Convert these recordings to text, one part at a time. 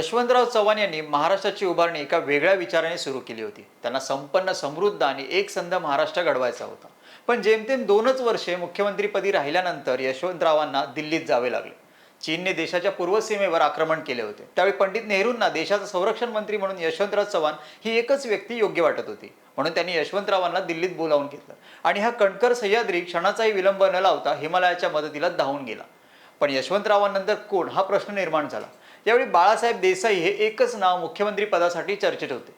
यशवंतराव चव्हाण यांनी महाराष्ट्राची उभारणी एका वेगळ्या विचाराने सुरू केली होती. त्यांना संपन्न समृद्ध आणि एकसंध महाराष्ट्र घडवायचा होता. पण जेमतेम दोनच वर्षे मुख्यमंत्रीपदी राहिल्यानंतर यशवंतरावांना दिल्लीत जावे लागले. चीनने देशाच्या पूर्व सीमेवर आक्रमण केले होते. त्यावेळी पंडित नेहरूंना देशाचा संरक्षण मंत्री म्हणून यशवंतराव चव्हाण ही एकच व्यक्ती योग्य वाटत होती. म्हणून त्यांनी यशवंतरावांना दिल्लीत बोलावून घेतलं. आणि हा कणकर सह्याद्री क्षणाचाही विलंब न लावता हिमालयाच्या मदतीला धावून गेला. पण यशवंतरावांनंतर कोण? हा प्रश्न निर्माण झाला. यावेळी बाळासाहेब देसाई हे एकच नाव मुख्यमंत्री पदासाठी चर्चेत होते.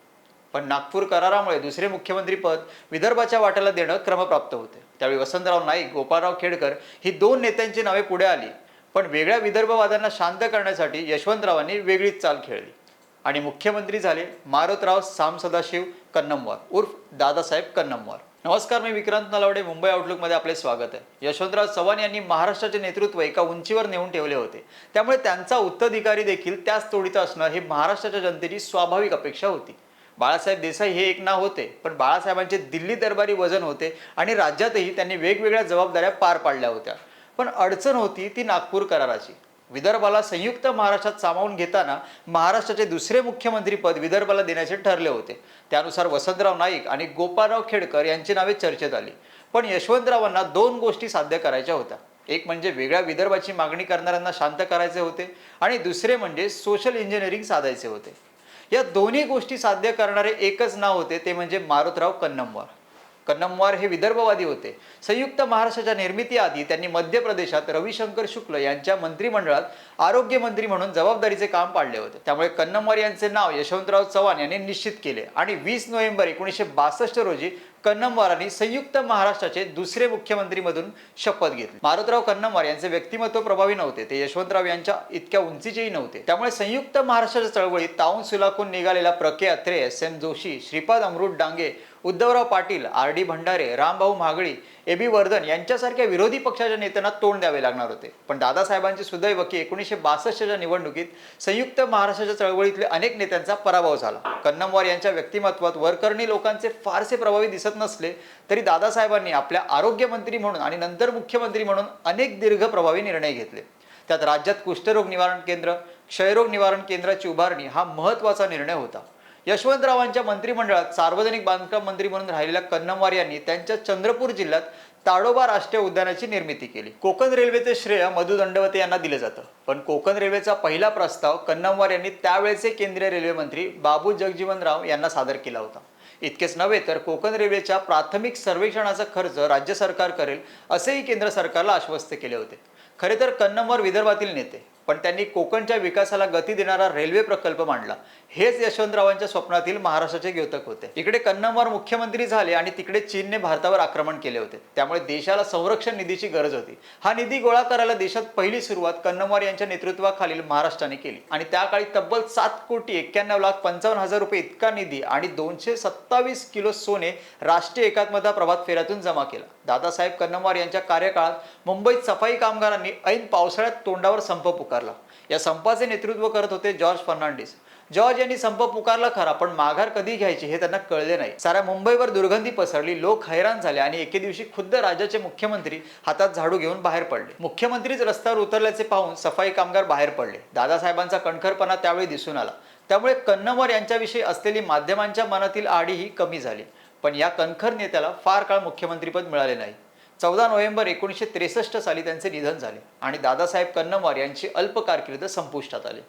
पण नागपूर करारामुळे दुसरे मुख्यमंत्री पद विदर्भाच्या वाट्याला देणं क्रमप्राप्त होते. त्यावेळी वसंतराव नाईक गोपाळराव खेडकर ही दोन नेत्यांची नावे पुढे आली. पण वेगळ्या विदर्भवाद्यांना शांत करण्यासाठी यशवंतरावांनी वेगळीच चाल खेळली. आणि मुख्यमंत्री झाले मारुतराव साम सदाशिव कन्नमवार उर्फ दादासाहेब कन्नमवार. नमस्कार मी विक्रांत नलावडे मुंबई आउटलुकमध्ये आपले स्वागत आहे. यशवंतराव चव्हाण यांनी महाराष्ट्राचे नेतृत्व एका उंचीवर नेऊन ठेवले होते. त्यामुळे त्यांचा उत्तराधिकारी देखील त्याच तोडीचा असणं ही महाराष्ट्राच्या जनतेची स्वाभाविक अपेक्षा होती. बाळासाहेब देसाई हे एक नाव होते पण बाळासाहेबांचे दिल्ली दरबारी वजन होते आणि राज्यातही त्यांनी वेगवेगळ्या जबाबदाऱ्या पार पाडल्या होत्या. पण अडचण होती ती नागपूर कराराची. विदर्भाला संयुक्त महाराष्ट्रात सामावून घेताना महाराष्ट्राचे दुसरे मुख्यमंत्री पद विदर्भाला देण्याचे ठरले होते. त्यानुसार वसंतराव नाईक आणि गोपाळराव खेडकर यांची नावे चर्चेत आली. पण यशवंतरावांना दोन गोष्टी साध्य करायच्या होत्या. एक म्हणजे वेगळ्या विदर्भाची मागणी करणाऱ्यांना शांत करायचे होते आणि दुसरे म्हणजे सोशल इंजिनिअरिंग साधायचे होते. या दोन्ही गोष्टी साध्य करणारे एकच नाव होते ते म्हणजे मारुतराव कन्नमवार. कन्नमवार हे विदर्भवादी होते. संयुक्त महाराष्ट्राच्या निर्मितीआधी त्यांनी मध्य प्रदेशात रविशंकर शुक्ल यांच्या मंत्रिमंडळात आरोग्य मंत्री म्हणून जबाबदारीचे काम पाडले होते. त्यामुळे कन्नमवार यांचे नाव यशवंतराव चव्हाण यांनी निश्चित केले. आणि वीस नोव्हेंबर एकोणीसशे बासष्ट रोजी कन्नमवारांनी संयुक्त महाराष्ट्राचे दुसरे मुख्यमंत्रीमधून शपथ घेतली. मारुतराव कन्नमवार यांचे व्यक्तिमत्व प्रभावी नव्हते. ते यशवंतराव यांच्या इतक्या उंचीचेही नव्हते. त्यामुळे संयुक्त महाराष्ट्राच्या चळवळीत ताऊन सुलाखून निघालेला प्रके Atre S M Joshi Shripad Amrit Dange Uddhavrao Patil R D Bhandare Rambhau Mahagali A B Vardhan यांच्यासारख्या विरोधी पक्षाच्या नेत्यांना तोंड द्यावे लागणार होते. पण दादासाहेबांचे सुदैव की एकोणीसशे बासष्टच्या निवडणुकीत संयुक्त महाराष्ट्राच्या चळवळीतले अनेक नेत्यांचा पराभव झाला. कन्नमवार यांच्या व्यक्तिमत्वात वरकरणी लोकांचे फारसे प्रभावी दिसत नसले तरी दादासाहेबांनी आपल्या आरोग्यमंत्री म्हणून आणि नंतर मुख्यमंत्री म्हणून अनेक दीर्घ प्रभावी निर्णय घेतले. त्यात राज्यात कुष्ठरोग निवारण केंद्र क्षयरोग निवारण केंद्राची उभारणी हा महत्त्वाचा निर्णय होता. यशवंतरावांच्या मंत्रिमंडळात सार्वजनिक बांधकाम मंत्री म्हणून राहिलेल्या कन्नमवार यांनी त्यांच्या चंद्रपूर जिल्ह्यात ताडोबा राष्ट्रीय उद्यानाची निर्मिती केली. कोकण रेल्वेचे श्रेय मधु दंडवते यांना दिलं जातं. पण कोकण रेल्वेचा पहिला प्रस्ताव कन्नमवार यांनी त्यावेळेचे केंद्रीय रेल्वे मंत्री बाबू जगजीवनराव यांना सादर केला होता. इतकेच नव्हे तर कोकण रेल्वेच्या प्राथमिक सर्वेक्षणाचा खर्च राज्य सरकार करेल असेही केंद्र सरकारला आश्वस्त केले होते. खरे तर कन्नमवार विदर्भातील नेते. पण त्यांनी कोकणच्या विकासाला गती देणारा रेल्वे प्रकल्प मांडला. हेच यशवंतरावांच्या स्वप्नातील महाराष्ट्राचे द्योतक होते. इकडे कन्नमवार मुख्यमंत्री झाले आणि तिकडे चीनने भारतावर आक्रमण केले होते. त्यामुळे देशाला संरक्षण निधीची गरज होती. हा निधी गोळा करायला देशात पहिली सुरुवात कन्नमवार यांच्या नेतृत्वाखालील महाराष्ट्राने केली. आणि त्या काळी तब्बल सात कोटी एक्क्याण्णव लाख पंचावन्न हजार रुपये इतका निधी आणि दोनशे सत्तावीस किलो सोने राष्ट्रीय एकात्मता प्रभात फेऱ्यातून जमा केला. दादासाहेब कन्नमवार यांच्या कार्यकाळात मुंबईत सफाई कामगारांनी ऐन पावसाळ्यात तोंडावर संप पुकारला. या संपाचे नेतृत्व करत होते जॉर्ज फर्नांडिस. जॉर्ज यांनी संप पुकारला खरा पण माघार कधी घ्यायची हे त्यांना कळले नाही. साऱ्या मुंबईवर दुर्गंधी पसरली लोक हैराण झाले आणि एके दिवशी खुद्द राज्याचे मुख्यमंत्री हातात झाडू घेऊन बाहेर पडले. मुख्यमंत्रीच रस्त्यावर उतरल्याचे पाहून सफाई कामगार बाहेर पडले. दादासाहेबांचा कणखरपणा त्यावेळी दिसून आला. त्यामुळे कन्नमवार यांच्याविषयी असलेली माध्यमांच्या मनातील आडीही कमी झाली. पण या कणखर नेत्याला फार काळ मुख्यमंत्रीपद मिळाले नाही. चौदा नोव्हेंबर एकोणीसशे त्रेसष्ट साली त्यांचे निधन झाले आणि दादासाहेब कन्नमवार यांची अल्प कारकीर्द संपुष्टात आली.